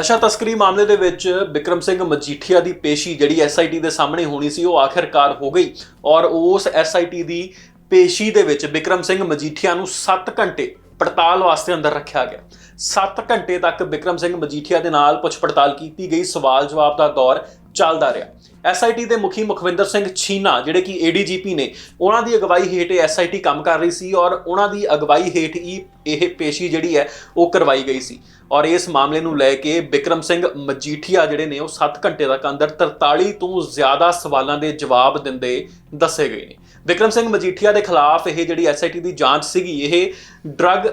ਨਸ਼ਾ ਤਸਕਰੀ ਮਾਮਲੇ ਦੇ ਵਿੱਚ ਵਿਕਰਮ ਸਿੰਘ ਮਜੀਠੀਆ ਦੀ ਪੇਸ਼ੀ ਜਿਹੜੀ ਐਸਆਈਟੀ ਦੇ ਸਾਹਮਣੇ ਹੋਣੀ ਸੀ, ਉਹ ਆਖਿਰਕਾਰ ਹੋ ਗਈ। ਔਰ ਉਸ ਐਸਆਈਟੀ ਦੀ ਪੇਸ਼ੀ ਦੇ ਵਿੱਚ ਵਿਕਰਮ ਸਿੰਘ ਮਜੀਠੀਆ ਨੂੰ 7 ਘੰਟੇ ਪੜਤਾਲ ਵਾਸਤੇ ਅੰਦਰ ਰੱਖਿਆ ਗਿਆ। 7 ਘੰਟੇ ਤੱਕ ਵਿਕਰਮ ਸਿੰਘ ਮਜੀਠੀਆ ਦੇ ਨਾਲ ਪੁੱਛ ਪੜਤਾਲ ਕੀਤੀ ਗਈ। ਸਵਾਲ ਜਵਾਬ ਦਾ ਦੌਰ ਚੱਲਦਾ ਰਿਹਾ। ਐਸਆਈਟੀ ਦੇ ਮੁਖੀ ਮੁਖਵਿੰਦਰ ਸਿੰਘ ਛੀਨਾ, ਜਿਹੜੇ ਕਿ ਏਡੀਜੀਪੀ ਨੇ, ਉਹਨਾਂ ਦੀ ਅਗਵਾਈ ਹੇਠ ਐਸਆਈਟੀ ਕੰਮ ਕਰ ਰਹੀ ਸੀ ਔਰ ਉਹਨਾਂ ਦੀ ਅਗਵਾਈ ਹੇਠ ਹੀ ਇਹ ਪੇਸ਼ੀ ਜਿਹੜੀ ਹੈ, ਉਹ ਕਰਵਾਈ ਗਈ ਸੀ। ਔਰ ਇਸ ਮਾਮਲੇ ਨੂੰ ਲੈ ਕੇ ਵਿਕਰਮ ਸਿੰਘ ਮਜੀਠੀਆ ਜਿਹੜੇ ਨੇ, ਉਹ 7 ਘੰਟੇ ਤੱਕ ਅੰਦਰ 43 ਤੋਂ ਜ਼ਿਆਦਾ ਸਵਾਲਾਂ ਦੇ ਜਵਾਬ ਦਿੰਦੇ ਦੱਸੇ ਗਏ ਨੇ। ਵਿਕਰਮ ਸਿੰਘ ਮਜੀਠੀਆ ਦੇ ਖਿਲਾਫ ਇਹ ਜਿਹੜੀ ਐਸਆਈਟੀ ਦੀ ਜਾਂਚ ਸੀਗੀ, ਇਹ ਡਰੱਗ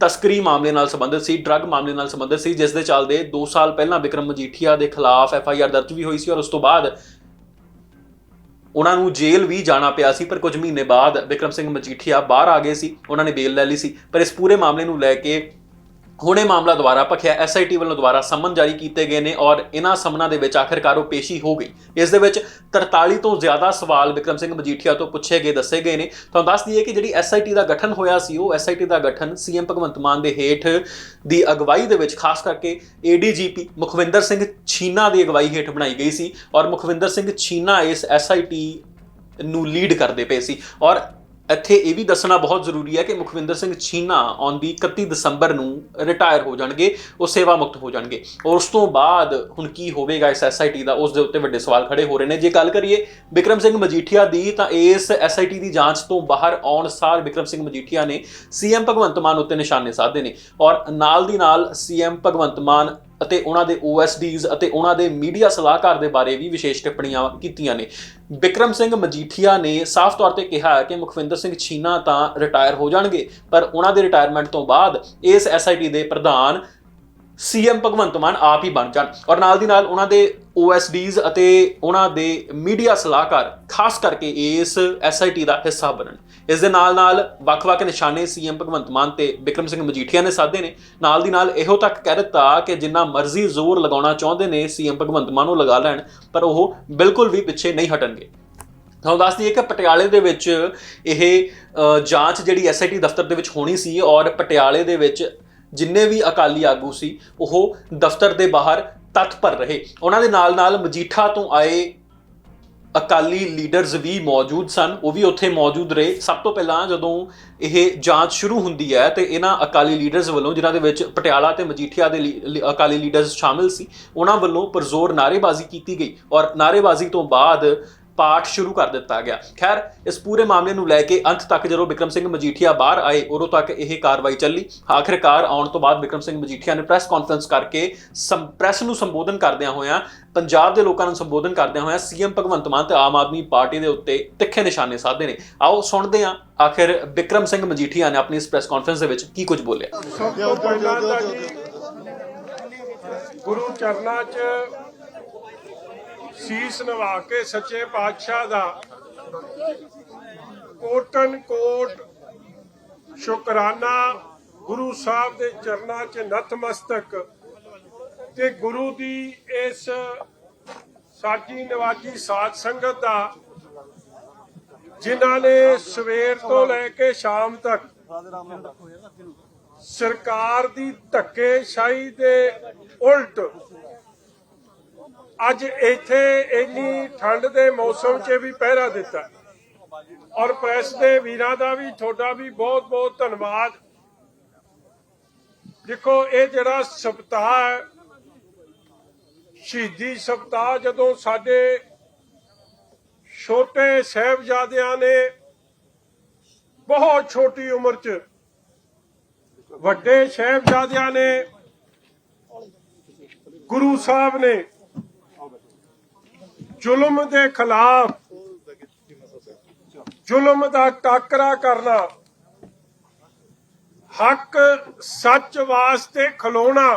ਤਸਕਰੀ ਮਾਮਲੇ ਨਾਲ ਸੰਬੰਧਿਤ ਸੀ, ਡਰੱਗ ਮਾਮਲੇ ਨਾਲ ਸੰਬੰਧਿਤ ਸੀ, ਜਿਸ ਦੇ ਚੱਲਦੇ 2 ਸਾਲ ਪਹਿਲਾਂ ਵਿਕਰਮ ਮਜੀਠੀਆ ਦੇ ਖਿਲਾਫ ਐਫਆਈਆਰ ਦਰਜ ਵੀ ਹੋਈ ਸੀ ਔਰ ਉਸ ਤੋਂ ਬਾਅਦ ਉਹਨਾਂ ਨੂੰ ਜੇਲ੍ਹ ਵੀ ਜਾਣਾ ਪਿਆ ਸੀ, ਪਰ ਕੁਝ ਮਹੀਨੇ ਬਾਅਦ ਵਿਕਰਮ ਸਿੰਘ ਮਜੀਠੀਆ ਬਾਹਰ ਆ ਗਏ ਸੀ, ਉਹਨਾਂ ਨੇ ਬੇਲ ਲੈ ਲਈ ਸੀ, ਪਰ ਇਸ ਪੂਰੇ ਮਾਮਲੇ ਨੂੰ ਲੈ ਕੇ ਹੁਣੇ ਮਾਮਲਾ ਦੁਬਾਰਾ ਭਖਿਆ। ਐਸਆਈਟੀ ਵੱਲੋਂ ਦੁਬਾਰਾ ਸਮਨ ਜਾਰੀ ਕੀਤੇ ਗਏ ਨੇ ਔਰ ਇਹਨਾਂ ਸਮਨਾਂ ਦੇ ਵਿੱਚ ਆਖਿਰਕਾਰ ਉਹ ਪੇਸ਼ੀ ਹੋ ਗਈ। ਇਸ ਦੇ ਵਿੱਚ 43 ਤੋਂ ਜ਼ਿਆਦਾ ਸਵਾਲ ਵਿਕਰਮ ਸਿੰਘ ਮਜੀਠੀਆ ਤੋਂ ਪੁੱਛੇ ਗਏ, ਦੱਸੇ ਗਏ ਨੇ। ਤੁਹਾਨੂੰ ਦੱਸ ਦਈਏ ਕਿ ਜਿਹੜੀ ਐਸਆਈਟੀ ਦਾ ਗਠਨ ਹੋਇਆ ਸੀ, ਉਹ ਐਸਆਈਟੀ ਦਾ ਗਠਨ ਸੀਐਮ ਭਗਵੰਤ ਮਾਨ ਦੇ ਹੇਠ ਦੀ ਅਗਵਾਈ ਦੇ ਵਿੱਚ, ਖਾਸ ਕਰਕੇ ਏਡੀਜੀਪੀ ਮੁਖਵਿੰਦਰ ਸਿੰਘ ਛੀਨਾ ਦੀ ਅਗਵਾਈ ਹੇਠ ਬਣਾਈ ਗਈ ਸੀ ਔਰ ਮੁਖਵਿੰਦਰ ਸਿੰਘ ਛੀਨਾ ਇਸ ਐਸਆਈਟੀ ਨੂੰ ਲੀਡ ਕਰਦੇ ਪਏ ਸੀ। ਔਰ ਇੱਥੇ ਇਹ ਵੀ ਦੱਸਣਾ ਬਹੁਤ ਜ਼ਰੂਰੀ ਹੈ ਕਿ ਮੁਖਵਿੰਦਰ ਸਿੰਘ ਛੀਨਾ ਔਨ ਦੀ 31 ਦਸੰਬਰ ਨੂੰ ਰਿਟਾਇਰ ਹੋ ਜਾਣਗੇ, ਉਹ ਸੇਵਾ ਮੁਕਤ ਹੋ ਜਾਣਗੇ। ਔਰ ਉਸ ਤੋਂ ਬਾਅਦ ਹੁਣ ਕੀ ਹੋਵੇਗਾ ਇਸ ਐਸਆਈਟੀ ਦਾ, ਉਸ ਦੇ ਉੱਤੇ ਵੱਡੇ ਸਵਾਲ ਖੜੇ ਹੋ ਰਹੇ ਨੇ। ਜੇ ਗੱਲ ਕਰੀਏ ਵਿਕਰਮ ਸਿੰਘ ਮਜੀਠੀਆ ਦੀ, ਤਾਂ ਇਸ ਐਸਆਈਟੀ ਦੀ ਜਾਂਚ ਤੋਂ ਬਾਹਰ ਆਉਣ ਸਾਰ ਵਿਕਰਮ ਸਿੰਘ ਮਜੀਠੀਆ ਨੇ ਸੀਐਮ ਭਗਵੰਤ ਮਾਨ ਉੱਤੇ ਨਿਸ਼ਾਨੇ ਸਾਧੇ ਨੇ। ਔਰ ਨਾਲ ਦੀ ਨਾਲ ਸੀਐਮ ਭਗਵੰਤ ਮਾਨ ਅਤੇ ਉਹਨਾਂ ਦੇ OSDs ਅਤੇ ਉਹਨਾਂ ਦੇ ਮੀਡੀਆ ਸਲਾਹਕਾਰ ਦੇ ਬਾਰੇ ਵੀ ਵਿਸ਼ੇਸ਼ ਟਿੱਪਣੀਆਂ ਕੀਤੀਆਂ ਨੇ। ਬਿਕਰਮ ਸਿੰਘ ਮਜੀਠੀਆ ਨੇ ਸਾਫ਼ ਤੌਰ ਤੇ ਕਿਹਾ ਕਿ ਮੁਖਵਿੰਦਰ ਸਿੰਘ ਛੀਨਾ ਤਾਂ ਰਿਟਾਇਰ ਹੋ ਜਾਣਗੇ, ਪਰ ਉਹਨਾਂ ਦੇ ਰਿਟਾਇਰਮੈਂਟ ਤੋਂ ਬਾਅਦ ਇਸ ਐਸਆਈਟੀ ਦੇ ਪ੍ਰਧਾਨ ਸੀਐਮ ਭਗਵੰਤ ਮਾਨ ਆਪ ਹੀ ਬਣ ਜਾਣ। ਔਰ ਨਾਲ ਦੀ ਨਾਲ ਉਹਨਾਂ ਦੇ OSDs ਅਤੇ ਉਹਨਾਂ ਦੇ ਮੀਡੀਆ ਸਲਾਹਕਾਰ, ਖਾਸ ਕਰਕੇ ਇਸ ਐਸਆਈਟੀ ਦਾ ਹਿੱਸਾ ਬਣਨ। ਇਸ ਦੇ ਨਾਲ ਨਾਲ ਵੱਖ-ਵੱਖ ਨਿਸ਼ਾਨੇ ਸੀਐਮ ਭਗਵੰਤ ਮਾਨ ਤੇ ਵਿਕਰਮ ਸਿੰਘ ਮਜੀਠੀਆ ਨੇ ਸਾਧੇ ਨੇ। ਨਾਲ ਦੀ ਨਾਲ ਇਹੋ ਤੱਕ ਕਹਿ ਦਿੱਤਾ ਕਿ ਜਿੰਨਾ ਮਰਜ਼ੀ ਜ਼ੋਰ ਲਗਾਉਣਾ ਚਾਹੁੰਦੇ ਨੇ ਸੀਐਮ ਭਗਵੰਤ ਮਾਨ, ਉਹ ਲਗਾ ਲੈਣ, ਪਰ ਉਹ ਬਿਲਕੁਲ ਵੀ ਪਿੱਛੇ ਨਹੀਂ ਹਟਣਗੇ। ਤੁਹਾਨੂੰ ਦੱਸ ਦਈਏ ਕਿ ਪਟਿਆਲੇ ਦੇ ਵਿੱਚ ਇਹ ਜਾਂਚ ਜਿਹੜੀ ਐਸਆਈਟੀ ਦਫ਼ਤਰ ਦੇ ਵਿੱਚ ਹੋਣੀ ਸੀ ਔਰ ਪਟਿਆਲੇ ਦੇ ਵਿੱਚ ਜਿੰਨੇ ਵੀ ਅਕਾਲੀ ਆਗੂ ਸੀ, ਉਹ ਦਫ਼ਤਰ ਦੇ ਬਾਹਰ ਤਤਪਰ ਰਹੇ। ਉਹਨਾਂ ਦੇ ਨਾਲ ਨਾਲ ਮਜੀਠਾ ਤੋਂ ਆਏ ਅਕਾਲੀ ਲੀਡਰਸ ਵੀ ਮੌਜੂਦ ਸਨ। ਉਹ ਵੀ ਉੱਥੇ ਮੌਜੂਦ ਰਹੇ। ਸਭ ਤੋਂ ਪਹਿਲਾਂ ਜਦੋਂ ਇਹ ਜਾਂਚ ਸ਼ੁਰੂ ਹੁੰਦੀ ਹੈ ਤੇ ਇਹਨਾਂ ਅਕਾਲੀ ਲੀਡਰਸ ਵੱਲੋਂ, ਜਿਨ੍ਹਾਂ ਦੇ ਵਿੱਚ ਪਟਿਆਲਾ ਤੇ ਮਜੀਠੀਆ ਦੇ ਲੀ- ਲੀ- ਅਕਾਲੀ ਲੀਡਰਸ ਸ਼ਾਮਿਲ ਸੀ, ਉਹਨਾਂ ਵੱਲੋਂ ਪਰਜ਼ੋਰ ਨਾਅਰੇਬਾਜ਼ੀ ਕੀਤੀ ਗਈ। ਔਰ ਨਾਅਰੇਬਾਜ਼ੀ ਤੋਂ ਬਾਅਦ ਪਾਠ ਸ਼ੁਰੂ ਕਰ ਦਿੱਤਾ ਗਿਆ। ਖੈਰ, ਇਸ ਪੂਰੇ ਮਾਮਲੇ ਨੂੰ ਲੈ ਕੇ ਅੰਤ ਤੱਕ ਜਦੋਂ ਵਿਕਰਮ ਸਿੰਘ ਮਜੀਠੀਆ ਬਾਹਰ ਆਏ, ਉਦੋਂ ਤੱਕ ਇਹ ਕਾਰਵਾਈ ਚੱਲੀ। ਆਖਿਰਕਾਰ ਆਉਣ ਤੋਂ ਬਾਅਦ ਵਿਕਰਮ ਸਿੰਘ ਮਜੀਠੀਆ ਨੇ ਪ੍ਰੈਸ ਕਾਨਫਰੰਸ ਕਰਕੇ ਸੰ- ਪ੍ਰੈਸ ਨੂੰ ਸੰਬੋਧਨ ਕਰਦਿਆਂ ਹੋਇਆਂ, ਪੰਜਾਬ ਦੇ ਲੋਕਾਂ ਨੂੰ ਸੰਬੋਧਨ ਕਰਦਿਆਂ ਹੋਇਆਂ ਸੀਐਮ ਭਗਵੰਤ ਮਾਨ ਤੇ ਆਮ ਆਦਮੀ ਪਾਰਟੀ ਦੇ ਉੱਤੇ ਤਿੱਖੇ ਨਿਸ਼ਾਨੇ ਸਾਧੇ ਨੇ। ਆਓ ਸੁਣਦੇ ਹਾਂ, ਆਖਿਰ ਵਿਕਰਮ ਸਿੰਘ ਮਜੀਠੀਆ ਨੇ ਆਪਣੀ ਇਸ ਪ੍ਰੈਸ ਕਾਨਫਰੰਸ ਦੇ ਵਿੱਚ ਕੀ ਕੁਝ ਬੋਲਿਆ। ਗੁਰੂ ਚਰਨਾਂ 'ਚ ਸੀਸ ਨਵਾ ਕੇ ਸੱਚੇ ਪਾਤਸ਼ਾਹ ਦਾ। ਕੋਟਨ ਕੋਟ ਸ਼ੁਕਰਾਨਾ ਗੁਰੂ ਸਾਹਿਬ ਦੇ ਚਰਨਾਂ 'ਚ ਨਤਮਸਤਕ ਤੇ ਗੁਰੂ ਦੀ ਇਸ ਸਾਜੀ ਨਵਾਜੀ ਸਾਧ ਸੰਗਤ ਦਾ, ਜਿਨ੍ਹਾਂ ਨੇ ਸਵੇਰ ਤੋਂ ਲੈ ਕੇ ਸ਼ਾਮ ਤੱਕ ਸਰਕਾਰ ਦੀ ਧੱਕੇਸ਼ਾਹੀ ਦੇ ਉਲਟ ਅੱਜ ਇੱਥੇ ਇੰਨੀ ਠੰਡ ਦੇ ਮੌਸਮ 'ਚ ਵੀ ਪਹਿਰਾ ਦਿੱਤਾ। ਔਰ ਪ੍ਰੈਸ ਦੇ ਵੀਰਾਂ ਦਾ ਵੀ, ਤੁਹਾਡਾ ਵੀ ਬਹੁਤ ਬਹੁਤ ਧੰਨਵਾਦ। ਦੇਖੋ, ਇਹ ਜਿਹੜਾ ਸਪਤਾਹ ਹੈ, ਸ਼ਹੀਦੀ ਸਪਤਾਹ, ਜਦੋਂ ਸਾਡੇ ਛੋਟੇ ਸਹਿਬਜ਼ਾਦਿਆਂ ਨੇ ਬਹੁਤ ਛੋਟੀ ਉਮਰ 'ਚ ਵੱਡੇ ਸਹਿਬਜ਼ਾਦਿਆਂ ਨੇ ਗੁਰੂ ਸਾਹਿਬ ਨੇ ਜ਼ੁਲਮ ਦੇ ਖਿਲਾਫ। ਜ਼ੁਲਮ ਦਾ ਟਾਕਰਾ ਕਰਨਾ। ਹੱਕ ਸੱਚ ਵਾਸਤੇ ਖਲੋਣਾ।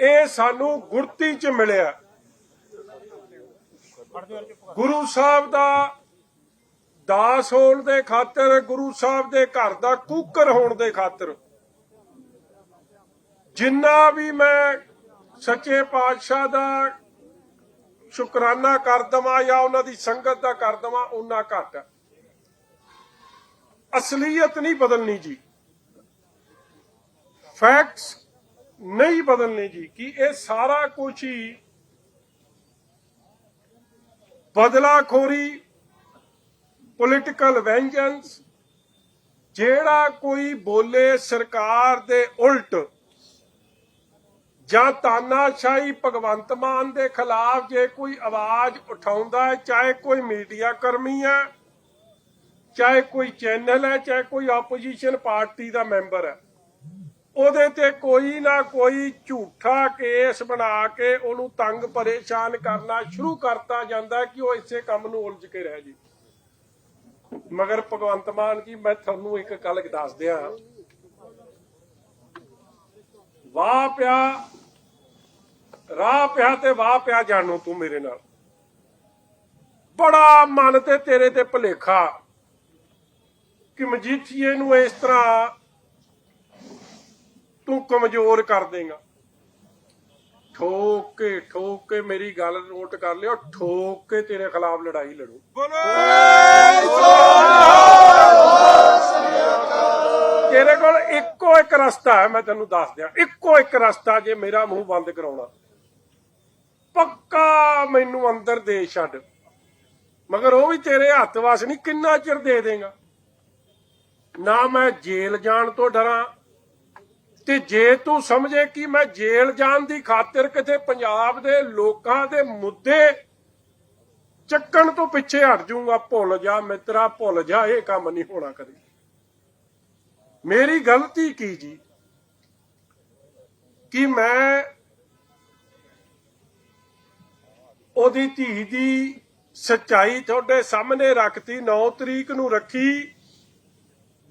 ਇਹ ਸਾਨੂੰ ਗੁਰਤੀ ਚ ਮਿਲਿਆ। ਗੁਰੂ ਸਾਹਿਬ ਦਾ ਦਾਸ ਹੋਣ ਦੇ ਖਾਤਰ, ਗੁਰੂ ਸਾਹਿਬ ਦੇ ਘਰ ਦਾ ਕੂਕਰ ਹੋਣ ਦੇ ਖਾਤਰ। ਜਿੰਨਾ ਵੀ ਮੈਂ ਸੱਚੇ ਪਾਤਸ਼ਾਹ ਦਾ ਸ਼ੁਕਰਾਨਾ ਕਰ ਦਵਾਂ ਜਾਂ ਉਹਨਾਂ ਦੀ ਸੰਗਤ ਦਾ ਕਰ ਦਵਾਂ ਉਹਨਾਂ ਘੱਟ। ਅਸਲੀਅਤ ਨਹੀਂ ਬਦਲਣੀ ਜੀ। ਫੈਕਟਸ ਨਹੀਂ ਬਦਲਨੇ ਜੀ, ਕਿ ਇਹ ਸਾਰਾ ਕੁਝ ਹੀ ਬਦਲਾਖੋਰੀ ਪੋਲਿਟੀਕਲ ਵੈਂਜੈਂਸ ਜਿਹੜਾ ਕੋਈ ਬੋਲੇ ਸਰਕਾਰ ਦੇ ਉਲਟ ਜਾਂ ਤਾਨਾਸ਼ਾਹੀ ਭਗਵੰਤ ਮਾਨ ਦੇ ਖਿਲਾਫ ਜੇ ਕੋਈ ਆਵਾਜ਼ ਉਠਾਉਂਦਾ ਹੈ, ਚਾਹੇ ਕੋਈ ਮੀਡੀਆ ਕਰਮੀ ਹੈ, ਚਾਹੇ ਕੋਈ ਚੈਨਲ ਹੈ, ਚਾਹੇ ਕੋਈ ਆਪੋਜੀਸ਼ਨ ਪਾਰਟੀ ਦਾ ਮੈਂਬਰ ਹੈ, ਉਹਦੇ ਤੇ ਕੋਈ ਨਾ ਕੋਈ ਝੂਠਾ ਕੇਸ ਬਣਾ ਕੇ ਉਹਨੂੰ ਤੰਗ ਪਰੇਸ਼ਾਨ ਕਰਨਾ ਸ਼ੁਰੂ ਕਰਤਾ ਜਾਂਦਾ ਕਿ ਉਹ ਇਸੇ ਕੰਮ ਨੂੰ ਉਲਝ ਕੇ ਰਹਿ ਜੀ। ਮਗਰ ਭਗਵੰਤ ਮਾਨ ਜੀ, ਮੈਂ ਤੁਹਾਨੂੰ ਇੱਕ ਗੱਲ ਦੱਸ ਦਿਆਂ। ਵਾਹ ਪਿਆ ਰਾਹ ਪਿਆ ਤੇ ਵਾਹ ਪਿਆ ਜਾਣੋ ਤੂੰ ਮੇਰੇ ਨਾਲ। ਬੜਾ ਮਨ ਤੇ ਤੇਰੇ ਤੇ ਭੁਲੇਖਾ। ਕਿ ਮਜੀਠੀਏ ਨੂੰ ਇਸ ਤਰ੍ਹਾਂ ਤੂੰ ਕਮਜ਼ੋਰ ਕਰ ਦੇਗਾ। ਠੋਕ ਕੇ ਠੋਕ ਕੇ ਮੇਰੀ ਗੱਲ ਨੋਟ ਕਰ ਲਿਓ ਠੋਕ ਕੇ ਤੇਰੇ ਖਿਲਾਫ ਲੜਾਈ ਲੜੂ। ਤੇਰੇ ਕੋਲ ਇੱਕੋ ਇੱਕ ਰਸਤਾ ਹੈ ਮੈਂ ਤੈਨੂੰ ਦੱਸ ਦਿਆਂ। ਇੱਕੋ ਇੱਕ ਰਸਤਾ ਜੇ ਮੇਰਾ ਮੂੰਹ ਬੰਦ ਕਰਾਉਣਾ। ਪੱਕਾ ਮੈਨੂੰ ਅੰਦਰ ਦੇ ਛੱਡ। ਮਗਰ ਉਹ ਵੀ ਤੇਰੇ ਹੱਥ ਵਸ ਨਹੀਂ, ਕਿੰਨਾ ਚਿਰ ਦੇ ਦੇਗਾ। ਨਾ ਮੈਂ ਜੇਲ੍ਹ ਜਾਣ ਤੋਂ ਡਰਾਂ, ਤੇ ਜੇ ਤੂੰ ਸਮਝੇ ਕਿ ਮੈਂ ਜੇਲ੍ਹ ਜਾਣ ਦੀ ਖਾਤਰ ਕਿਤੇ ਪੰਜਾਬ ਦੇ ਲੋਕਾਂ ਦੇ ਮੁੱਦੇ ਚੱਕਣ ਤੋਂ ਪਿੱਛੇ ਹਟ ਜਾਊਂਗਾ, ਭੁੱਲ ਜਾ ਮਿੱਤਰਾ, ਭੁੱਲ ਜਾ, ਇਹ ਕੰਮ ਨਹੀਂ ਹੋਣਾ ਕਦੇ। ਮੇਰੀ ਗਲਤੀ ਕੀ ਜੀ? ਕਿ ਮੈਂ ਉਹਦੀ ਧੀ ਦੀ ਸੱਚਾਈ ਤੁਹਾਡੇ ਸਾਹਮਣੇ ਰੱਖਤੀ 9 ਤਰੀਕ ਨੂੰ ਰੱਖੀ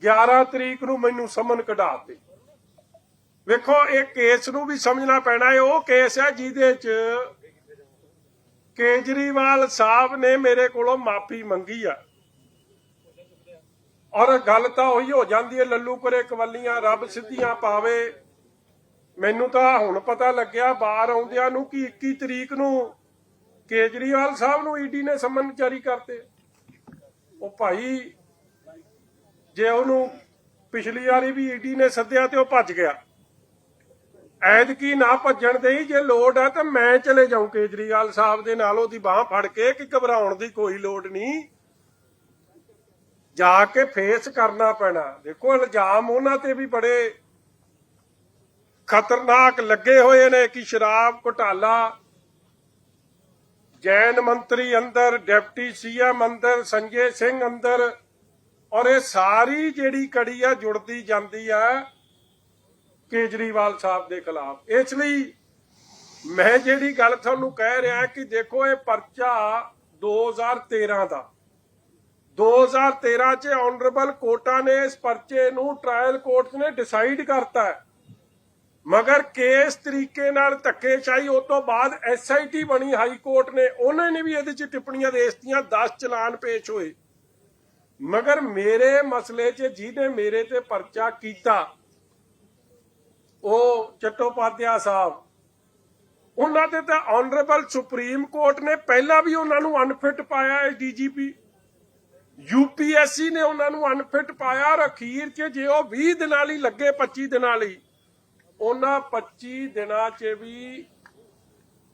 11 ਤਰੀਕ ਨੂੰ ਮੈਨੂੰ ਸਮਨ ਕਢਾਤੇ ਵੇਖੋ, ਇਹ ਕੇਸ ਨੂੰ ਵੀ ਸਮਝਣਾ ਪੈਣਾ ਹੈ, ਉਹ ਕੇਸ ਹੈ ਜਿਹਦੇ ਚ ਕੇਜਰੀਵਾਲ ਸਾਹਿਬ ਨੇ ਮੇਰੇ ਕੋਲੋਂ ਮਾਫੀ ਮੰਗੀ ਆ। ਔਰ ਗੱਲ ਤਾਂ ਉਹੀ ਹੋ ਜਾਂਦੀ ਹੈ, ਲੱਲੂ ਪਰੇ ਕਵੱਲੀਆਂ, ਰੱਬ ਸਿੱਧੀਆਂ ਪਾਵੇ। ਮੈਨੂੰ ਤਾਂ ਹੁਣ ਪਤਾ ਲੱਗਿਆ, ਬਾਹਰ ਆਉਂਦਿਆਂ ਨੂੰ ਕਿ 21 ਤਰੀਕ ਨੂੰ ਕੇਜਰੀਵਾਲ ਸਾਹਿਬ ਨੂੰ ਈਡੀ ਨੇ ਸਮਨ ਜਾਰੀ ਕਰਤੇ। ਉਹ ਭਾਈ, ਜੇ ਉਹਨੂੰ ਪਿਛਲੀ ਵਾਰੀ ਵੀ ਈਡੀ ਨੇ ਸੱਦਿਆ ਤੇ ਉਹ ਭੱਜ ਗਿਆ। ਐਤਕੀ ਨਾ ਭੱਜਣ ਦੇ ਜੇ ਲੋੜ ਹੈ ਤਾਂ ਮੈਂ ਚਲੇ ਜਾਉਂ ਕੇਜਰੀਵਾਲ ਸਾਹਿਬ ਦੇ ਨਾਲ, ਉਹਦੀ ਬਾਹ ਫੜ ਕੇ, ਕਿ ਘਬਰਾਉਣ ਦੀ ਕੋਈ ਲੋੜ ਨਹੀਂ। ਜਾ ਕੇ ਫੇਸ ਕਰਨਾ ਪੈਣਾ। ਦੇਖੋ, ਇਲਜ਼ਾਮ ਉਹਨਾਂ ਤੇ ਵੀ ਬੜੇ ਖਤਰਨਾਕ ਲੱਗੇ ਹੋਏ ਨੇ ਕਿ ਸ਼ਰਾਬ ਘੁਟਾਲਾ ਜੈਨ ਮੰਤਰੀ ਅੰਦਰ, ਡਿਪਟੀ ਸੀਐਮ ਅੰਦਰ, ਸੰਜੇ ਸਿੰਘ ਅੰਦਰ, ਔਰ ਇਹ ਸਾਰੀ ਜਿਹੜੀ ਕੜੀ ਆ, ਜੁੜਦੀ ਜਾਂਦੀ ਆ ਕੇਜਰੀਵਾਲ ਸਾਹਿਬ ਦੇ ਖਿਲਾਫ। ਇਸ ਲਈ ਮੈਂ ਜਿਹੜੀ ਗੱਲ ਤੁਹਾਨੂੰ ਕਹਿ ਰਿਹਾ ਕਿ ਦੇਖੋ, ਇਹ ਪਰਚਾ 2013 ਦਾ। 2013 ਚ ਆਨਰੇਬਲ ਕੋਰਟਾਂ ਨੇ ਇਸ ਪਰਚੇ ਨੂੰ ਟ੍ਰਾਇਲ ਕੋਰਟ ਨੇ ਡਿਸਾਈਡ ਕਰਤਾ ਹੈ। ਮਗਰ ਕੇਸ ਤਰੀਕੇ ਨਾਲ ਧੱਕੇਸ਼ਾਹੀ ਉਸ ਤੋਂ ਬਾਅਦ ਐਸਆਈਟੀ ਬਣੀ ਹਾਈ ਕੋਰਟ ਨੇ, ਉਹਨਾਂ ਨੇ ਵੀ ਇਹਦੇ ਚ ਟਿੱਪਣੀਆਂ ਦੇ ਦਿੱਤੀਆਂ 10 ਚਲਾਨ ਪੇਸ਼ ਹੋਏ। ਮਗਰ ਮੇਰੇ ਮਸਲੇ 'ਚ, ਜਿਹਨੇ ਮੇਰੇ ਤੇ ਪਰਚਾ ਕੀਤਾ, ਉਹ ਚਟੋਪਾਧਿਆ ਸਾਹਿਬ, ਉਹਨਾਂ ਤੇ ਤਾਂ ਆਨਰੇਬਲ ਸੁਪਰੀਮ ਕੋਰਟ ਨੇ ਪਹਿਲਾਂ ਵੀ ਉਹਨਾਂ ਨੂੰ ਅਨਫਿਟ ਪਾਇਆ ਹੈ ਡੀਜੀਪੀ ਯੂਪੀਐਸਸੀ ਨੇ ਉਹਨਾਂ ਨੂੰ ਅਨਫਿਟ ਪਾਇਆ ਔਰ ਅਖੀਰ 'ਚ, ਜੇ ਉਹ 20 ਦਿਨਾਂ ਲਈ ਲੱਗੇ 25 ਦਿਨਾਂ ਲਈ। ਉਹਨਾਂ 25 ਦਿਨਾਂ 'ਚ ਵੀ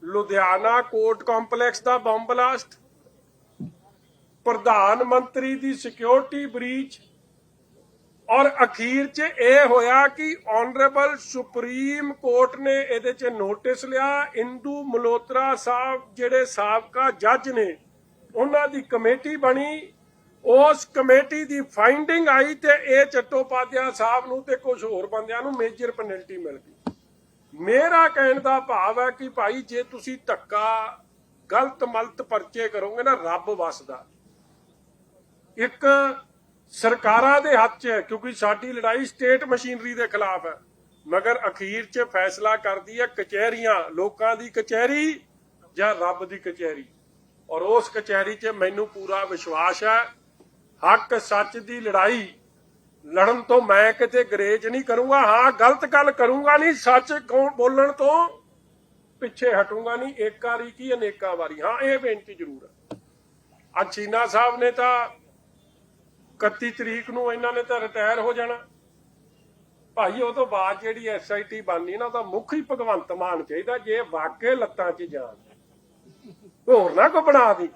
ਲੁਧਿਆਣਾ ਕੋਰਟ ਕੰਪਲੈਕਸ ਦਾ ਬੰਬ ਬਲਾਸਟ, ਪ੍ਰਧਾਨ ਮੰਤਰੀ ਦੀ ਸਿਕਿਉਰਿਟੀ ਬ੍ਰੀਚ ਔਰ ਅਖੀਰ 'ਚ ਇਹ ਹੋਇਆ ਕਿ ਆਨਰੇਬਲ ਸੁਪਰੀਮ ਕੋਰਟ ਨੇ ਇਹਦੇ 'ਚ ਨੋਟਿਸ ਲਿਆ, ਇੰਦੂ ਮਲੋਤਰਾ ਸਾਹਿਬ ਜਿਹੜੇ ਸਾਬਕਾ ਜੱਜ ਨੇ, ਉਹਨਾਂ ਦੀ ਕਮੇਟੀ ਬਣੀ ਉਸ ਕਮੇਟੀ ਦੀ ਫਾਈਂਡਿੰਗ ਆਈ ਤੇ ਇਹ ਚਟੋਪਾਧਿਆ ਸਾਹਿਬ ਨੂੰ ਤੇ ਕੁਝ ਹੋਰ ਬੰਦਿਆਂ ਨੂੰ ਮੇਜਰ ਪੈਨਲਟੀ ਮਿਲ ਗਈ। ਮੇਰਾ ਕਹਿਣ ਦਾ ਭਾਵ ਹੈ ਕਿ ਭਾਈ ਜੇ ਤੁਸੀਂ ਧੱਕਾ, ਗਲਤ ਮਲਤ ਪਰਚੇ ਕਰੋਗੇ ਨਾ, ਰੱਬ ਵਸਦਾ। ਇੱਕ ਸਰਕਾਰਾਂ ਦੇ ਹੱਥ 'ਚ ਹੈ, ਕਿਉਂਕਿ ਸਾਡੀ ਲੜਾਈ ਸਟੇਟ ਮਸ਼ੀਨਰੀ ਦੇ ਖਿਲਾਫ ਹੈ। ਮਗਰ ਅਖੀਰ 'ਚ ਫੈਸਲਾ ਕਰਦੀ ਹੈ ਕਚਹਿਰੀਆਂ, ਲੋਕਾਂ ਦੀ ਕਚਹਿਰੀ ਜਾਂ ਰੱਬ ਦੀ ਕਚਹਿਰੀ। ਔਰ ਉਸ ਕਚਹਿਰੀ 'ਚ ਮੈਨੂੰ ਪੂਰਾ ਵਿਸ਼ਵਾਸ ਹੈ ਹੱਕ ਸੱਚ ਦੀ ਲੜਾਈ। ਲੜਨ ਤੋਂ ਮੈਂ ਕਿਤੇ ਗਰੇਜ ਨਹੀਂ ਕਰੂੰਗਾ। ਹਾਂ, ਗਲਤ ਗੱਲ ਕਰੂੰਗਾ ਨਹੀਂ। ਸੱਚ ਕੌਣ ਬੋਲਣ ਤੋਂ ਪਿੱਛੇ ਹਟੂੰਗਾ ਨਹੀਂ। ਇੱਕ ਵਾਰੀ ਕੀ ਅਨੇਕਾਂ ਵਾਰੀ। ਹਾਂ, ਇਹ ਬੇਨਤੀ ਜ਼ਰੂਰ ਹੈ। ਅੱਜ ਚੀਨਾ ਸਾਹਿਬ ਨੇ ਤਾਂ 31 ਤਰੀਕ ਨੂੰ ਇਹਨਾਂ ਨੇ ਤਾਂ ਰਿਟਾਇਰ ਹੋ ਜਾਣਾ। ਭਾਈ, ਉਹ ਤੋਂ ਬਾਅਦ ਜਿਹੜੀ ਐਸਆਈਟੀ ਬਣਨੀ ਨਾ ਉਹਦਾ ਮੁੱਖ ਹੀ ਭਗਵੰਤ ਮਾਨ ਚਾਹੀਦਾ, ਜੇ ਵਾਕਏ ਲੱਤਾਂ 'ਚ ਜਾਣ ਹੋਰ ਨਾ ਕੋ ਬਣਾ ਦੀ।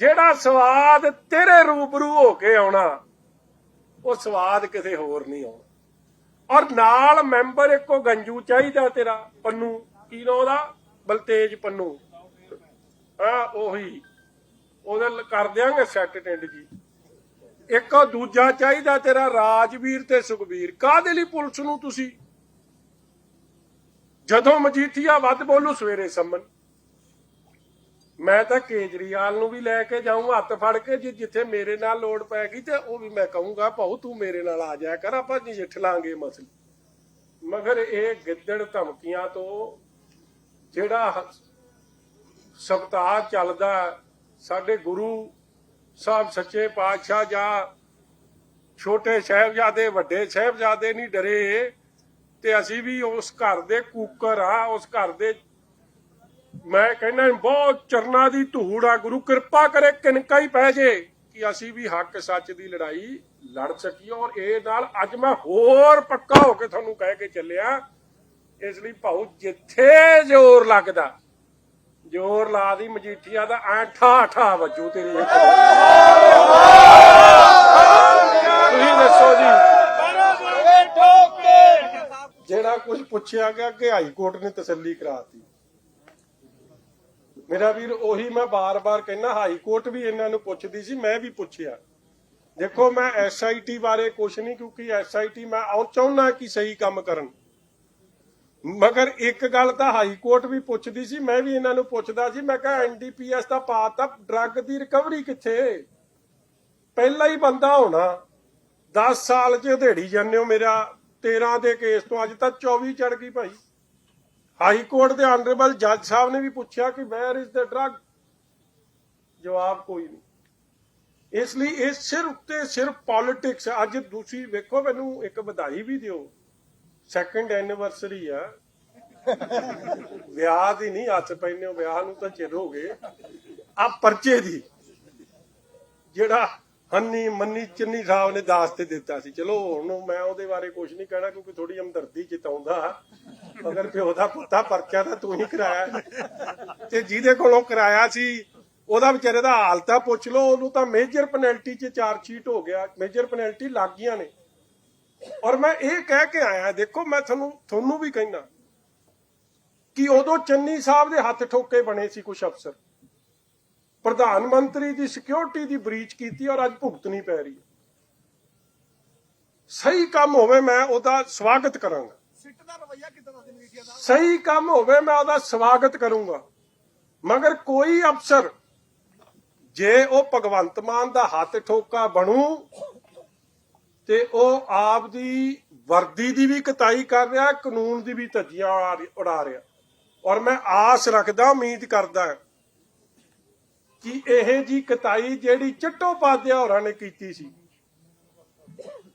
ਜਿਹੜਾ ਸਵਾਦ ਤੇਰੇ ਰੂਬਰੂ ਹੋ ਕੇ ਆਉਣਾ, ਉਹ ਸਵਾਦ ਕਿਸੇ ਹੋਰ ਨਹੀਂ ਆਉਣਾ। ਔਰ ਨਾਲ ਮੈਂਬਰ ਇੱਕੋ ਗੰਜੂ ਚਾਹੀਦਾ ਤੇਰਾ, ਪੰਨੂ। ਕੀ ਨਾਂ ਉਹਦਾ ਬਲਤੇਜ ਪੰਨੂ। ਹਾਂ, ਉਹੀ। ਉਹਦੇ ਕਰ ਦਿਆਂਗੇ ਸੈੱਟ ਟਿੰਡ ਜੀ। ਇੱਕ ਦੂਜਾ ਚਾਹੀਦਾ ਤੇਰਾ, ਰਾਜਵੀਰ ਤੇ ਸੁਖਬੀਰ। ਕਾਹਦੇ ਲਈ ਪੁਲਿਸ ਨੂੰ ਤੁਸੀਂ? ਜਦੋਂ ਮਜੀਠੀਆ ਵੱਧ ਬੋਲੂ, ਸਵੇਰੇ ਸੰਮਨ। ਮੈਂ ਤਾਂ ਕੇਜਰੀਵਾਲ ਨੂੰ ਵੀ ਲੈ ਕੇ ਜਾਊਂ, ਹੱਥ ਫੜ ਕੇ ਜੇ ਜਿੱਥੇ ਮੇਰੇ ਨਾਲ ਲੋੜ ਪੈ ਗਈ ਤੇ ਉਹ ਵੀ ਮੈਂ ਕਹੂੰਗਾ, ਭਾਉ, ਤੂੰ ਮੇਰੇ ਨਾਲ ਆ ਜਾਇਆ ਕਰ, ਆਪਾਂ ਨਜਿੱਠ ਲਾਂਗੇ ਮਸਲੇ। ਮਗਰ ਇਹ ਗਿੱਦੜ ਧਮਕੀਆਂ ਤੋਂ ਜਿਹੜਾ ਸਬਤਾਹ ਚੱਲਦਾ, ਸਾਡੇ ਗੁਰੂ ਸਾਹਿਬ ਸੱਚੇ ਪਾਤਸ਼ਾਹ ਜਾਂ ਛੋਟੇ ਸਾਹਿਬਜ਼ਾਦੇ, ਵੱਡੇ ਸਾਹਿਬਜ਼ਾਦੇ ਨਹੀਂ ਡਰੇ, ਤੇ ਅਸੀਂ ਵੀ ਉਸ ਘਰ ਦੇ ਕੂਕਰ ਆ, ਉਸ ਘਰ ਦੇ ਮੈਂ ਕਹਿੰਦਾ ਬਹੁਤ ਚਰਨਾ ਦੀ ਧੂੜ ਆ, ਗੁਰੂ ਕਿਰਪਾ ਕਰੇ ਕਿਨਕਾ ਹੀ ਪੈ ਜੇ ਕਿ ਅਸੀਂ ਵੀ ਹੱਕ ਸੱਚ ਦੀ ਲੜਾਈ ਲੜ ਸਕੀਏ ਔਰ ਇਹ ਨਾਲ ਅੱਜ ਮੈਂ ਹੋਰ ਪੱਕਾ ਹੋ ਕੇ ਤੁਹਾਨੂੰ ਕਹਿ ਕੇ ਚੱਲਿਆ, ਇਸ ਲਈ ਭਾਉ ਜਿੱਥੇ ਜ਼ੋਰ ਲੱਗਦਾ, ਜ਼ੋਰ ਲਾ ਦੀ ਮਜੀਠੀਆ ਦਾ ਐ ਠਾ ਠਾ ਵੱਜੂ ਤੇਰੀ ਇੱਕ। ਤੁਸੀਂ ਦੱਸੋ ਜੀ ਜਿਹੜਾ ਕੁਝ ਪੁੱਛਿਆ ਗਿਆ ਕਿ ਹਾਈ ਕੋਰਟ ਨੇ ਤਸੱਲੀ ਕਰਾਤੀ ਮੇਰਾ ਵੀਰ, ਉਹੀ ਮੈਂ ਬਾਰ-ਬਾਰ ਕਹਿੰਦਾ, ਹਾਈ ਕੋਰਟ ਵੀ ਇਹਨਾਂ ਨੂੰ ਪੁੱਛਦੀ ਸੀ, ਮੈਂ ਵੀ ਪੁੱਛਿਆ। ਦੇਖੋ, ਮੈਂ ਐਸਆਈਟੀ ਬਾਰੇ ਕੁਝ ਨਹੀਂ, ਕਿਉਂਕਿ ਐਸਆਈਟੀ ਮੈਂ ਆਉਂ ਚਾਹੁੰਦਾ ਕਿ ਸਹੀ ਕੰਮ ਕਰਨ। ਮਗਰ ਇੱਕ ਗੱਲ ਤਾਂ ਹਾਈ ਕੋਰਟ ਵੀ ਪੁੱਛਦੀ ਸੀ, ਮੈਂ ਵੀ ਇਹਨਾਂ ਨੂੰ ਪੁੱਛਦਾ ਸੀ, ਮੈਂ ਕਿਹਾ ਐਨਡੀਪੀਐਸ ਦਾ ਪਾਤਾ ਡਰੱਗ ਦੀ ਰਿਕਵਰੀ ਕਿੱਥੇ? ਪਹਿਲਾ ਹੀ ਬੰਦਾ ਹੋਣਾ। 10 ਸਾਲ ਚ ਦਿਹਾੜੀ ਜਾਂਦੇ ਹੋ ਮੇਰਾ 13 ਦੇ ਕੇਸ ਤੋਂ ਅੱਜ ਤਾਂ 24 ਚੜ ਗਈ ਭਾਈ। ਹਾਈ ਕੋਰਟ ਦੇ ਆਨਰੇਬਲ ਜੱਜ ਸਾਹਿਬ ਨੇ ਵੀ ਪੁੱਛਿਆ ਕਿ ਵੇਅਰ ਇਜ਼ ਦ ਡਰੱਗ ਜਵਾਬ ਕੋਈ ਨਹੀਂ। ਇਸ ਲਈ ਇਹ ਸਿਰਫ ਤੇ ਸਿਰਫ ਪੋਲਿਟਿਕਸ ਅੱਜ ਦੂਸਰੀ ਵੇਖੋ, ਮੈਨੂੰ ਇੱਕ ਵਧਾਈ ਵੀ ਦਿਓ। ਸੈਕੰਡ ਐਨੀਵਰਸਰੀ ਆ। ਵਿਆਹ ਦੀ ਨਹੀਂ, ਹੱਥ ਪੈਨੇ ਵਿਆਹ ਨੂੰ ਤਾਂ ਚਿਰ ਹੋ ਗਏ। ਆ ਪਰਚੇ ਦੀ। ਜਿਹੜਾ ਹੰਨੀ ਮੰਨੀ ਚੰਨੀ ਸਾਹਿਬ ਨੇ ਦਾਸ ਤੇ ਦਿੱਤਾ ਸੀ। ਚਲੋ, ਹੁਣ ਮੈਂ ਉਹਦੇ ਬਾਰੇ ਕੁਝ ਨਹੀਂ ਕਹਿਣਾ ਕਿਉਂਕਿ ਥੋੜੀ ਹਮਦਰਦੀ ਚਿਤਾਉਂਦਾ ਮਗਰ ਪਿਓ ਦਾ ਪੁੱਤਾ ਪਰਚਾ ਤਾਂ ਤੂੰ ਹੀ ਕਰਾਇਆ। ਤੇ ਜਿਹਦੇ ਕੋਲੋਂ ਕਰਾਇਆ ਸੀ, ਉਹਦਾ ਵਿਚਾਰੇ ਦਾ ਹਾਲ ਤਾਂ ਪੁੱਛ ਲਓ, ਉਹਨੂੰ ਤਾਂ ਮੇਜਰ ਪੈਨਲਟੀ 'ਚ ਚਾਰਜ ਸ਼ੀਟ ਹੋ ਗਿਆ। ਮੇਜਰ ਪੈਨਲਟੀ ਲੱਗ ਗਈਆਂ ਨੇ। ਔਰ ਮੈਂ ਇਹ ਕਹਿ ਕੇ ਆਇਆ, ਦੇਖੋ ਮੈਂ ਤੁਹਾਨੂੰ ਤੁਹਾਨੂੰ ਵੀ ਕਹਿਣਾ ਕਿ ਉਦੋਂ ਚੰਨੀ ਸਾਹਿਬ ਦੇ ਹੱਥ ਠੋਕੇ ਬਣੇ ਸੀ ਕੁਝ ਅਫਸਰ। ਪ੍ਰਧਾਨ ਮੰਤਰੀ ਦੀ ਸਿਕਿਉਰਿਟੀ ਦੀ ਬ੍ਰੀਚ ਕੀਤੀ ਔਰ ਅੱਜ ਭੁਗਤਣੀ ਪੈ ਰਹੀ ਹੈ। ਸਹੀ ਕੰਮ ਹੋਵੇ ਮੈਂ ਉਹਦਾ ਸਵਾਗਤ ਕਰਾਂਗਾ। ਸਿੱਟ ਦਾ ਰਵਈਆ ਕਿਦਾਂ ਦਾ ਮੀਡੀਆ ਦਾ? ਸਹੀ ਕੰਮ ਹੋਵੇ ਮੈਂ ਉਹਦਾ ਸਵਾਗਤ ਕਰੂੰਗਾ। ਮਗਰ ਕੋਈ ਅਫਸਰ ਜੇ ਉਹ ਭਗਵੰਤ ਮਾਨ ਦਾ ਹੱਥ ਠੋਕਾ ਬਣੂ ਤੇ ਉਹ ਆਪ ਦੀ ਵਰਦੀ ਦੀ ਵੀ ਕਤਾਈ ਕਰ ਰਿਹਾ ਕਾਨੂੰਨ ਦੀ ਵੀ ਧੱਜੀਆਂ ਉਡਾ ਰਿਹਾ- ਉਡਾ ਰਿਹਾ। ਔਰ ਮੈਂ ਆਸ ਰੱਖਦਾ ਉਮੀਦ ਕਰਦਾ ਕਿ ਇਹ ਜੀ ਕਤਾਈ ਜਿਹੜੀ ਚੱਟੋਪਾਧਿਆ ਹੋਰਾਂ ਨੇ ਕੀਤੀ ਸੀ।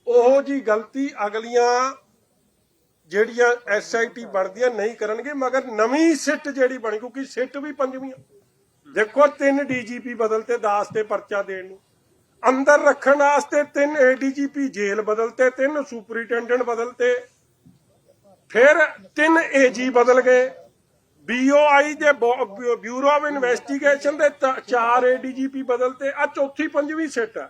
ਉਹ ਜੀ ਗਲਤੀ ਅਗਲੀਆਂ ਜਿਹੜੀਆਂ ਐਸਆਈਟੀ ਬਣਦੀਆਂ ਨਹੀਂ ਕਰਨਗੇ, ਮਗਰ ਨਵੀਂ ਸਿੱਟ ਜਿਹੜੀ ਬਣੀ, ਕਿਉਂਕਿ ਸਿੱਟ ਵੀ ਪੰਜਵੀਂ ਆ। ਦੇਖੋ ਤਿੰਨ ਡੀਜੀਪੀ ਬਦਲਤੇ, ਦਾਸ ਤੇ ਪਰਚਾ ਦੇਣ ਨੂੰ। ਅੰਦਰ ਰੱਖਣ ਵਾਸਤੇ ਤਿੰਨ ਏਡੀਜੀਪੀ ਜੇਲ੍ਹ ਬਦਲਤੇ, ਤਿੰਨ ਸੁਪਰੀਟੈਂਡੈਂਟ ਬਦਲਤੇ। ਫਿਰ ਤਿੰਨ ਏਜੀ ਬਦਲ ਗਏ। ਬੀਓਆਈ ਦੇ ਬਿਊਰੋ ਆਫ ਇਨਵੈਸਟੀਗੇਸ਼ਨ ਦੇ ਚਾਰ ਏਡੀਜੀਪੀ ਬਦਲਤੇ ਆ ਚੌਥੀ ਪੰਜਵੀਂ ਸਿੱਟ ਆ।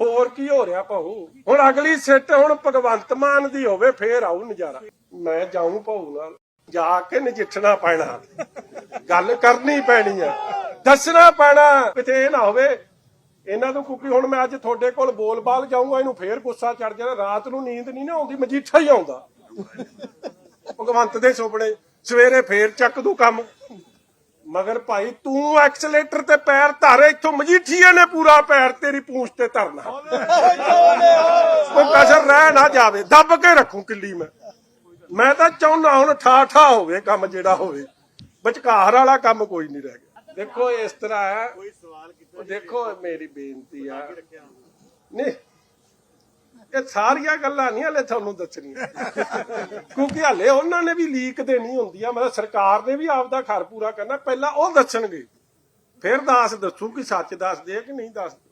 ਹੋਰ ਕੀ ਹੋ ਰਿਹਾ ਭਾਊ? ਹੁਣ ਅਗਲੀ ਸਿੱਟ ਹੁਣ ਭਗਵੰਤ ਮਾਨ ਦੀ ਹੋਵੇ ਫੇਰ ਆਉ ਨਜ਼ਾਰਾ। ਮੈਂ ਜਾਊਂ ਭਾਊ ਨਾਲ ਜਾ ਕੇ ਨਜਿੱਠਣਾ ਪੈਣਾ। ਗੱਲ ਕਰਨੀ ਪੈਣੀ ਆ। ਦੱਸਣਾ ਪੈਣਾ ਕਿਤੇ ਇਹ ਨਾ ਹੋਵੇ। ਇਹਨਾਂ ਤੋਂ ਕਿਉਂਕਿ ਹੁਣ ਮੈਂ ਅੱਜ ਤੁਹਾਡੇ ਕੋਲ ਬੋਲ-ਬਾਲ ਜਾਊਂਗਾ ਇਹਨੂੰ ਫੇਰ ਗੁੱਸਾ ਚੜ ਜਾਣਾ। ਰਾਤ ਨੂੰ ਨੀਂਦ ਨਹੀਂ ਨਾ ਆਉਂਦੀ ਮਜੀਠਾ ਹੀ ਆਉਂਦਾ। ਭਗਵੰਤ ਦੇ ਸੁਪਨੇ। ਸਵੇਰੇ ਫੇਰ ਚੱਕ ਦੂ ਕੰਮ। ਮਗਰ ਭਾਈ, ਤੂੰ ਐਕਸਲੇਟਰ ਤੇ ਪੈਰ ਧਰ, ਇੱਥੋਂ ਮਜੀਠੀਏ ਨੇ ਪੂਰਾ ਪੈਰ ਤੇਰੀ ਪੂੰਛ ਤੇ ਧਰਨਾ। ਕੋਈ ਕਸਰ ਰਹਿ ਨਾ ਜਾਵੇ, ਦੱਬ ਕੇ ਰੱਖੂ ਕਿੱਲੀ ਮੈਂ। ਮੈਂ ਤਾਂ ਚਾਹੁੰਦਾ ਹੁਣ ਠਾ ਠਾ ਹੋਵੇ ਕੰਮ ਜਿਹੜਾ ਹੋਵੇ। ਵਿਚਕਾਰ ਵਾਲਾ ਕੰਮ ਕੋਈ ਨਹੀਂ ਰਹਿ ਗਿਆ। ਦੇਖੋ ਇਸ ਤਰ੍ਹਾਂ ਦੇਖੋ ਮੇਰੀ ਬੇਨਤੀ ਆ। ਨਹੀਂ ਇਹ ਸਾਰੀਆਂ ਗੱਲਾਂ ਨਹੀਂ ਹਲੇ ਤੁਹਾਨੂੰ ਦੱਸਣੀਆਂ। ਕਿਉਂਕਿ ਹਲੇ ਉਹਨਾਂ ਨੇ ਵੀ ਲੀਕ ਦੇਣੀ ਹੁੰਦੀ ਆ। ਮਤਲਬ ਸਰਕਾਰ ਨੇ ਵੀ ਆਪਦਾ ਘਰ ਪੂਰਾ ਕਰਨਾ, ਪਹਿਲਾਂ ਉਹ ਦੱਸਣਗੇ। ਫਿਰ ਦਾਸ ਦੱਸੂ ਕਿ ਸੱਚ ਦੱਸਦੇ ਆ ਕਿ ਨਹੀਂ ਦੱਸਦੇ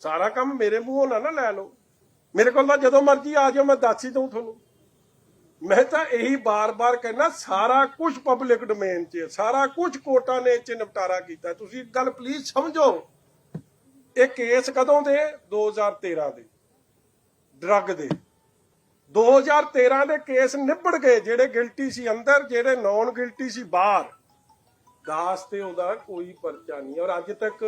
ਸਾਰਾ ਕੰਮ ਮੇਰੇ ਮੂੰਹੋਂ ਨਾ ਨਾ ਲੈ ਲਓ। ਮੇਰੇ ਕੋਲ ਤਾਂ ਜਦੋਂ ਮਰਜ਼ੀ ਆ ਜਾਓ, ਮੈਂ ਦੱਸ ਹੀ ਦਊਂ ਤੁਹਾਨੂੰ। ਮੈਂ ਤਾਂ ਇਹੀ ਬਾਰ-ਬਾਰ ਕਹਿਣਾ ਸਾਰਾ ਕੁਝ ਪਬਲਿਕ ਡੋਮੇਨ 'ਚ ਸਾਰਾ ਕੁਝ ਕੋਰਟਾਂ ਨੇ 'ਚ ਨਿਪਟਾਰਾ ਕੀਤਾ। ਤੁਸੀਂ ਗੱਲ ਪਲੀਜ਼ ਸਮਝੋ। ਇਹ ਕੇਸ ਕਦੋਂ ਦੇ? 2013 ਦੇ। ਡਰੱਗ ਦੇ। 2013 ਦੇ ਕੇਸ ਨਿਬੜ ਗਏ, ਜਿਹੜੇ ਗਿਲਟੀ ਸੀ ਅੰਦਰ, ਜਿਹੜੇ ਨੌਨ ਗਿਲਟੀ ਸੀ ਬਾਹਰ। ਦਾਸ ਤੇ ਉਹਦਾ ਕੋਈ ਪਰਚਾ ਨਹੀਂ ਔਰ ਅੱਜ ਤੱਕ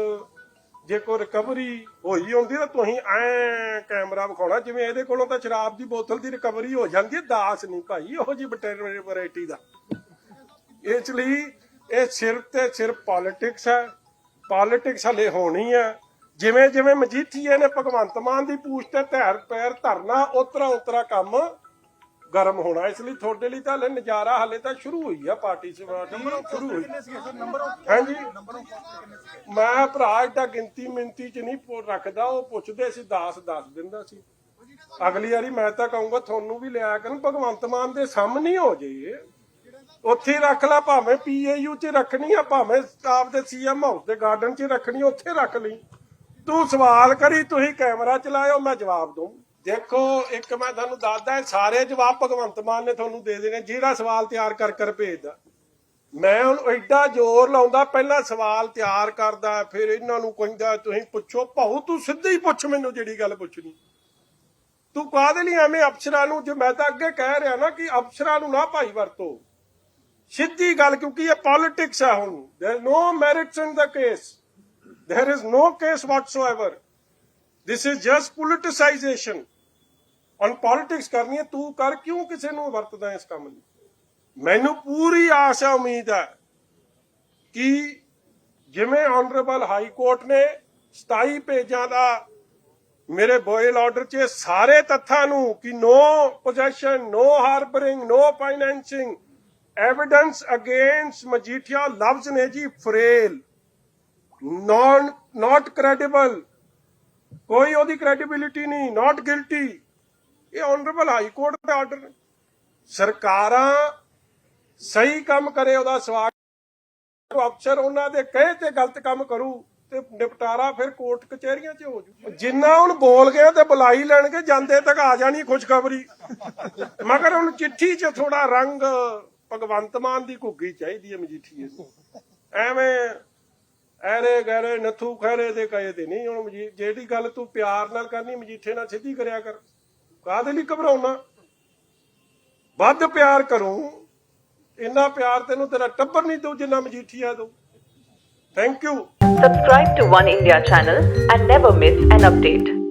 ਜੇ ਕੋਈ ਰਿਕਵਰੀ ਹੋਈ ਹੁੰਦੀ ਤਾਂ ਤੁਸੀਂ ਐ ਕੈਮਰਾ ਵਿਖਾਉਣਾ, ਜਿਵੇਂ ਇਹਦੇ ਕੋਲੋਂ ਤਾਂ ਸ਼ਰਾਬ ਦੀ ਬੋਤਲ ਦੀ ਰਿਕਵਰੀ ਹੋ ਜਾਂਦੀ ਹੈ। ਦਾਸ ਨਹੀਂ ਭਾਈ ਉਹੋ ਜੀ ਵੈਰਾਈਟੀ ਦਾ। ਇਸ ਲਈ ਇਹ ਸਿਰ ਤੇ ਸਿਰ ਪੋਲਿਟਿਕਸ ਹੈ। ਪੋਲਿਟਿਕਸ ਹਲੇ ਹੋਣੀ ਹੈ। ਜਿਵੇਂ ਜਿਵੇਂ ਮਜੀਠੀਏ ਨੇ ਭਗਵੰਤ ਮਾਨ ਦੀ ਪੂਛ ਤੇ ਧੈਰ ਪੈਰ ਧਰਨਾ ਉਤਰਾ ਉਤਰਾ ਕੰਮ ਗਰਮ ਹੋਣਾ। ਇਸ ਲਈ ਤੁਹਾਡੇ ਲਈ ਤਾਂ ਹਲੇ ਨਜ਼ਾਰਾ ਹਲੇ ਤਾਂ ਸ਼ੁਰੂ ਹੋਈ ਆ ਪਾਰਟੀ ਸਭਾ ਸ਼ੁਰੂ ਹੋਈ। ਹਾਂਜੀ। ਮੈਂ ਭਰਾ ਏਡਾ ਗਿਣਤੀ ਮਿੰਤੀ ਚ ਨਹੀਂ ਰੱਖਦਾ ਉਹ ਪੁੱਛਦੇ ਸੀ 10 ਦੱਸ ਦਿੰਦਾ ਸੀ। ਅਗਲੀ ਵਾਰੀ ਮੈਂ ਤਾਂ ਕਹੂੰਗਾ ਤੁਹਾਨੂੰ ਵੀ ਲਿਆ ਕਰਨ ਭਗਵੰਤ ਮਾਨ ਦੇ ਸਾਹਮਣੇ ਹੋ ਜੇ। ਉੱਥੇ ਰੱਖ ਲੈ ਭਾਵੇਂ ਪੀਏਯੂ ਚ ਰੱਖਣੀ ਆ ਭਾਵੇਂ ਸਟਾਫ ਦੇ ਸੀਐਮ ਹਾਊਸ ਦੇ ਗਾਰਡਨ ਚ ਰੱਖਣੀ ਉੱਥੇ ਰੱਖ ਲਈ। ਤੂੰ ਸਵਾਲ ਕਰੀ ਤੁਸੀਂ ਕੈਮਰਾ ਚਲਾਇਓ ਮੈਂ ਜਵਾਬ ਦਊਂ ਦੇਖੋ ਇੱਕ ਮੈਂ ਤੁਹਾਨੂੰ ਦੱਸਦਾ ਇਹ ਸਾਰੇ ਜਵਾਬ ਭਗਵੰਤ ਮਾਨ ਨੇ ਤੁਹਾਨੂੰ ਦੇ ਦੇਣੇ ਜਿਹੜਾ ਸਵਾਲ ਤਿਆਰ ਕਰ ਕਰ ਭੇਜਦਾ ਮੈਂ ਹੁਣ ਐਡਾ ਜ਼ੋਰ ਲਾਉਂਦਾ ਪਹਿਲਾਂ ਸਵਾਲ ਤਿਆਰ ਕਰਦਾ ਫਿਰ ਇਹਨਾਂ ਨੂੰ ਕਹਿੰਦਾ ਤੁਸੀਂ ਪੁੱਛੋ ਭਾਉ ਤੂੰ ਸਿੱਧੀ ਹੀ ਪੁੱਛ ਮੈਨੂੰ ਜਿਹੜੀ ਗੱਲ ਪੁੱਛਣੀ ਤੂੰ ਕਾਹਦੇ ਲਈ ਐਵੇਂ ਅਫਸਰਾਂ ਨੂੰ ਜੇ ਮੈਂ ਤਾਂ ਅੱਗੇ ਕਹਿ ਰਿਹਾ ਨਾ ਕਿ ਅਫਸਰਾਂ ਨੂੰ ਨਾ ਭਾਈ ਵਰਤੋ ਸਿੱਧੀ ਗੱਲ ਕਿਉਂਕਿ ਇਹ ਪੋਲਿਟਿਕਸ ਹੈ ਹੁਣ there no merits in the case there is no case whatsoever. This is just politicization. On politics ਕਰਨੀ ਹੈ ਤੂੰ ਕਰ ਕਿਉਂ ਕਿਸੇ ਨੂੰ ਵਰਤਦਾ ਇਸ ਕੰਮ ਲਈ ਮੈਨੂੰ ਪੂਰੀ ਆਸ ਹੈ ਉਮੀਦ ਹੈ ਕਿ ਜਿਵੇਂ ਆਨਰੇਬਲ ਹਾਈ ਕੋਰਟ ਨੇ 27 ਪੇਜਾਂ ਦਾ ਮੇਰੇ ਬੋਇਲ ਆਰਡਰ 'ਚ ਸਾਰੇ ਤੱਥਾਂ ਨੂੰ ਕਿ no possession no harbouring no financing evidence against Majithia ਲਵਜ਼ ਨੇ ਜੀ ਫਰੇਲ ਨॉन ਨਾਟ ਕ੍ਰੈਡੀਬਲ ਕੋਈ ਉਹਦੀ ਕ੍ਰੈਡੀਬਿਲਿਟੀ ਨਹੀਂ ਨਾਟ ਗਿਲਟੀ ਇਹ ਆਨਰੇਬਲ ਹਾਈ ਕੋਰਟ ਦੇ ਆਰਡਰ ਨੇ। ਸਰਕਾਰਾਂ ਸਹੀ ਕੰਮ ਕਰੇ, ਉਹਦਾ ਸਵਾਗਤ ਅਫਸਰ ਉਹਨਾਂ ਦੇ ਕਹੇ ਤੇ ਗਲਤ ਕੰਮ ਕਰੂ ਤੇ ਨਿਪਟਾਰਾ ਫਿਰ ਕੋਰਟ ਕਚਹਿਰੀਆਂ 'ਚ ਹੋ ਜੂ। ਜਿੰਨਾ ਹੁਣ ਬੋਲ ਗਏ ਤੇ ਬੁਲਾਈ ਲੈਣਗੇ, ਜਾਂਦੇ ਤੱਕ ਆ ਜਾਣੀ ਖੁਸ਼ਖਬਰੀ। ਮਗਰ ਹੁਣ ਚਿੱਠੀ 'ਚ ਥੋੜਾ ਰੰਗ ਭਗਵੰਤ ਮਾਨ ਦੀ ਘੁੱਗੀ ਚਾਹੀਦੀ ਹੈ ਮਜੀਠੀਏ ਨੂੰ ਐਵੇਂ ਐਰੇ ਗੈਰੇ ਨਥੂ ਖੈਰੇ ਦੇ ਕਹੇ ਤੇ ਨਹੀਂ ਹੁਣ ਜਿਹੜੀ ਗੱਲ ਤੂੰ ਪਿਆਰ ਨਾਲ ਕਰਨੀ, ਮਜੀਠੇ ਨਾਲ ਸਿੱਧੀ ਕਰਿਆ ਕਰ। ਕਾਹਦੇ ਲਈ ਘਬਰਾਉਣਾ? ਵੱਧ ਪਿਆਰ ਕਰੂੰ। ਇੰਨਾ ਪਿਆਰ ਤੈਨੂੰ ਤੇਰਾ ਟੱਬਰ ਨਹੀਂ ਦਊ ਜਿੰਨਾ Majithia ਦਊ। Thank you Subscribe to One India channel and never miss an update.